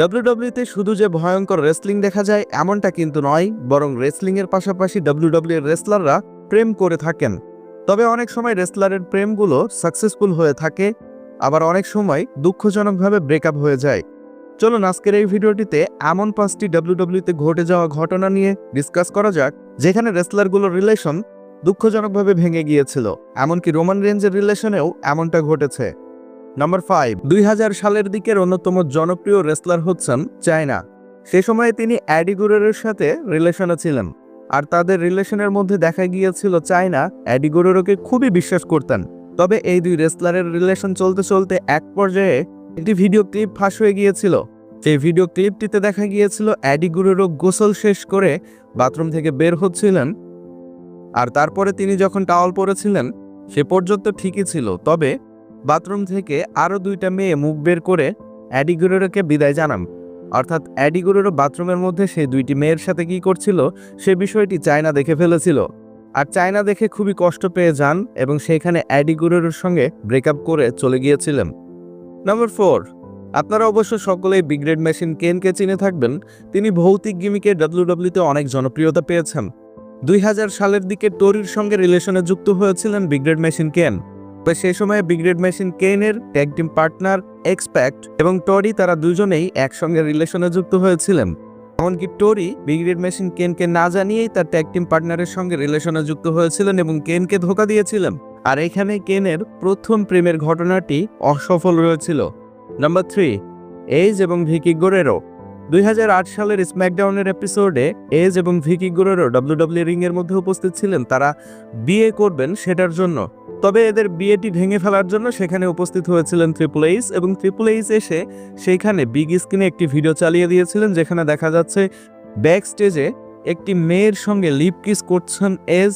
ডাব্লিউডাব্লিউতে শুধু যে ভয়ঙ্কর রেসলিং দেখা যায়, এমনটা কিন্তু নয়, বরং রেসলিংয়ের পাশাপাশি ডাব্লিউডাব্লিউ রেসলাররা প্রেম করে থাকেন। তবে অনেক সময় রেসলারের প্রেমগুলো সাকসেসফুল হয়ে থাকে, আবার অনেক সময় দুঃখজনকভাবে ব্রেকআপ হয়ে যায়। চলুন আজকের এই ভিডিওটিতে এমন পাঁচটি ডাব্লিউডাব্লিউতে ঘটে যাওয়া ঘটনা নিয়ে ডিসকাস করা যাক, যেখানে রেসলারগুলোর রিলেশন দুঃখজনকভাবে ভেঙে গিয়েছিল। এমনকি রোমান রেঞ্জের রিলেশনেও এমনটা ঘটেছে। নাম্বার ফাইভ দুই সালের দিকের অন্যতম জনপ্রিয় রেসলার হচ্ছেন চায়না। সে সময়ে তিনি অ্যাডিগুরের সাথে রিলেশনে ছিলেন। আর তাদের রিলেশনের মধ্যে দেখা গিয়েছিল চায়না অ্যাডিগুরেরকে খুবই বিশ্বাস করতেন। তবে এই দুই রেসলারের রিলেশন চলতে চলতে এক পর্যায়ে একটি ভিডিও ক্লিপ ফাঁস হয়ে গিয়েছিল। সেই ভিডিও ক্লিপটিতে দেখা গিয়েছিল অ্যাডিগুরেরও গোসল শেষ করে বাথরুম থেকে বের হচ্ছিলেন। আর তারপরে তিনি যখন টাওয়াল পরেছিলেন, সে পর্যন্ত ঠিকই ছিল। তবে বাথরুম থেকে আরও দুইটা মেয়ে মুখ বের করে অ্যাডিগুরেরোকে বিদায় জানান অর্থাৎ অ্যাডিগুরেরও বাথরুমের মধ্যে সেই দুইটি মেয়ের সাথে কি করছিল, সে বিষয়টি চায়না দেখে ফেলেছিল। আর চায়না দেখে খুবই কষ্ট পেয়ে যান এবং সেখানে অ্যাডিগুরেরোর সঙ্গে ব্রেকআপ করে চলে গিয়েছিলেন। নাম্বার ফোর আপনারা অবশ্য সকলেই বিগ্রেড মেশিন কেনকে চিনে থাকবেন। তিনি ভৌতিক গিমিকে ডাব্লিউডাব্লিউতে অনেক জনপ্রিয়তা পেয়েছেন। দুই হাজার সালের দিকে টোরির সঙ্গে রিলেশনে যুক্ত হয়েছিলেন বিগ্রেড মেশিন কেন তবে সেই সময়ে বিগ্রেড মেশিন কেনের ট্যাগ টিম পার্টনার এক্সপ্যাক্ট এবং টরি তারা দুজনেই একসঙ্গে রিলেশনে যুক্ত হয়েছিলেন। এমনকি টরি বিগ্রেড মেশিন কেনকে না জানিয়েই তার ট্যাগ টিম পার্টনারের সঙ্গে রিলেশনে যুক্ত হয়েছিলেন এবং কেনকে ধোকা দিয়েছিলেন। আর এখানে কেনের প্রথম প্রেমের ঘটনাটি অসফল রয়েছিল নাম্বার থ্রি, এজ এবং ভিকি গোরেরো। দুই হাজার আট সালের স্ম্যাকডাউনের এপিসোডে এজ এবং ভিকি গোরেরো ডাব্লিউডাব্লিউ রিং এর মধ্যে উপস্থিত ছিলেন। তারা বিয়ে করবেন সেটার জন্য। তবে এদের বিয়েটি ভেঙে ফেলার জন্য সেখানে উপস্থিত হয়েছিলেন ট্রিপল এইস এবং ট্রিপল এইস এসে সেইখানে বিগ স্ক্রিনে একটি ভিডিও চালিয়ে দিয়েছিলেন, যেখানে দেখা যাচ্ছে ব্যাক স্টেজে একটি মেয়ের সঙ্গে লিপ কিস করছেন এজ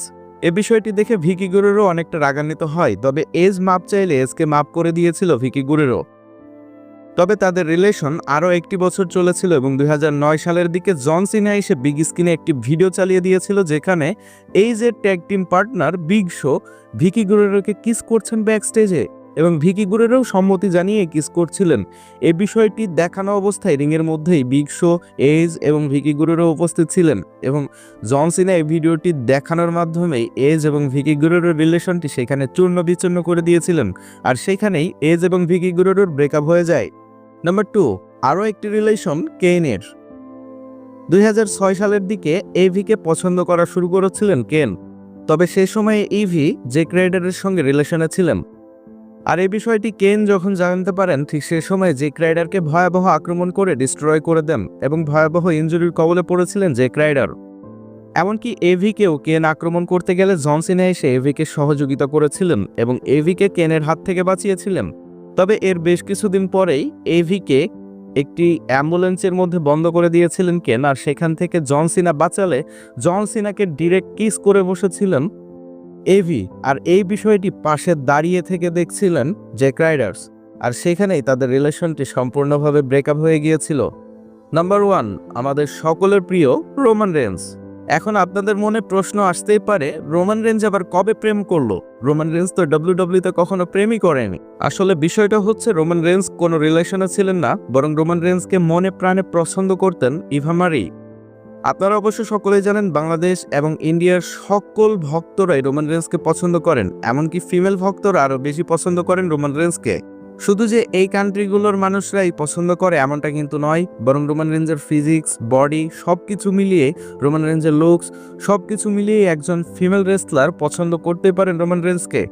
এ বিষয়টি দেখে ভিকি গুরেরও অনেকটা রাগান্বিত হয়, তবে এজ মাপ চাইলে এজকে মাপ করে দিয়েছিল ভিকি গুরেরও। তবে তাদের রিলেশন আরও একটি বছর চলেছিল এবং দুই হাজার নয় সালের দিকে জন সিনা এসে বিগ স্ক্রিনে একটি ভিডিও চালিয়ে দিয়েছিল যেখানে এই যে tag team partner big show Vicky গুরেরোকে kiss করছেন ব্যাক স্টেজে এবং ভিকি গুরেরও সম্মতি জানিয়ে কিস করছিলেন। এ বিষয়টি দেখানো অবস্থায় রিংয়ের মধ্যেই বিগ শো এজ এবং ভিকি গুরেরও উপস্থিত ছিলেন এবং জন সিনা এই ভিডিওটি দেখানোর মাধ্যমেই এজ এবং ভিকি গুরেরোর রিলেশনটি সেখানে চূর্ণ বিচূর্ণ করে দিয়েছিলেন। আর সেখানেই এজ এবং ভিকি গুরেরোর ব্রেকআপ হয়ে যায়। নাম্বার টু আরও একটি রিলেশন কেনের দুই হাজার ছয় সালের দিকে এভিকে পছন্দ করা শুরু করেছিলেন কেন তবে সে সময়ে ইভি যে ক্রাইডারের সঙ্গে রিলেশনে ছিলেন। আর এই বিষয়টি কেন যখন জানতে পারেন, ঠিক সে সময় যে ক্রাইডারকে ভয়াবহ আক্রমণ করে ডিস্ট্রয় করে দেন এবং ভয়াবহ ইঞ্জুরির কবলে পড়েছিলেন যে ক্রাইডার এমনকি এভিকেও কেন আক্রমণ করতে গেলে জনসিনা এসে এভিকে সহযোগিতা করেছিলেন এবং এভিকে কেনের হাত থেকে বাঁচিয়েছিলেন। তবে এর বেশ কিছুদিন পরেই এভিকে একটি অ্যাম্বুলেন্সের মধ্যে বন্ধ করে দিয়েছিলেন কেন? আর সেখান থেকে জন সিনা বাঁচালে জন সিনাকে ডিরেক্ট কিস করে বসেছিলেন এভি আর এই বিষয়টি পাশে দাঁড়িয়ে থেকে দেখছিলেন জ্যাক রাইডার্স আর সেখানেই তাদের রিলেশনটি সম্পূর্ণভাবে ব্রেকআপ হয়ে গিয়েছিল। নাম্বার ওয়ান, আমাদের সকলের প্রিয় রোমান রেন্স। এখন আপনাদের মনে প্রশ্ন আসতেই পারে রোমান রেঞ্জ আবার কবে প্রেম করল? রোমান রেঞ্জ তো ডাব্লিউডাব্লিউতে কখনো প্রেমই করেনি। আসলে বিষয়টা হচ্ছে রোমান রেঞ্জ কোনো রিলেশনে ছিলেন না, বরং রোমান রেঞ্জকে মনে প্রাণে পছন্দ করতেন ইভামারি আপনারা অবশ্য সকলেই জানেন, বাংলাদেশ এবং ইন্ডিয়ার সকল ভক্তরাই রোমান রেঞ্জকে পছন্দ করেন, এমনকি ফিমেল ভক্তরা আরও বেশি পছন্দ করেন রোমান রেঞ্জকে শুধু যে এই কান্ট্রিগুলোর মানুষরাই পছন্দ করে এমনটা কিন্তু নয়, বরং রোমান রেঞ্জের ফিজিক্স বডি সব কিছু মিলিয়ে রোমান রেঞ্জের লুকস সব কিছু মিলিয়ে একজন ফিমেল রেসলার পছন্দ করতে পারেন রোমান রেঞ্জকে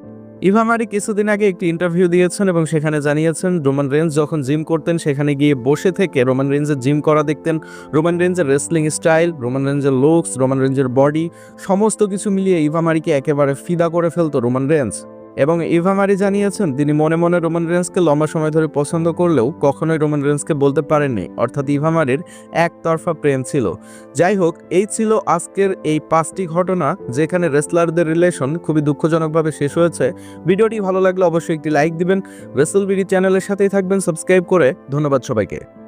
ইভামারি কিছুদিন আগে একটি ইন্টারভিউ দিয়েছেন এবং সেখানে জানিয়েছেন রোমান রেঞ্জ যখন জিম করতেন, সেখানে গিয়ে বসে থেকে রোমান রেঞ্জের জিম করা দেখতেন। রোমান রেঞ্জের রেসলিং স্টাইল রোমান রেঞ্জের লুকস রোমান রেঞ্জের বডি সমস্ত কিছু মিলিয়ে ইভামারিকে একেবারে ফিদা করে ফেলতো রোমান রেঞ্জ এবং ইভামারি জানিয়েছেন, তিনি মনে মনে রোমান রেন্সকে লম্বা সময় ধরে পছন্দ করলেও কখনোই রোমান রেন্সকে বলতে পারেননি। অর্থাৎ ইভামারির একতরফা প্রেম ছিল। যাই হোক, এই ছিল আজকের এই পাঁচটি ঘটনা, যেখানে রেসলারদের রিলেশন খুবই দুঃখজনকভাবে শেষ হয়েছে। ভিডিওটি ভালো লাগলে অবশ্যই একটি লাইক দিবেন। রেসেল বিডি চ্যানেলের সাথেই থাকবেন, সাবস্ক্রাইব করে। ধন্যবাদ সবাইকে।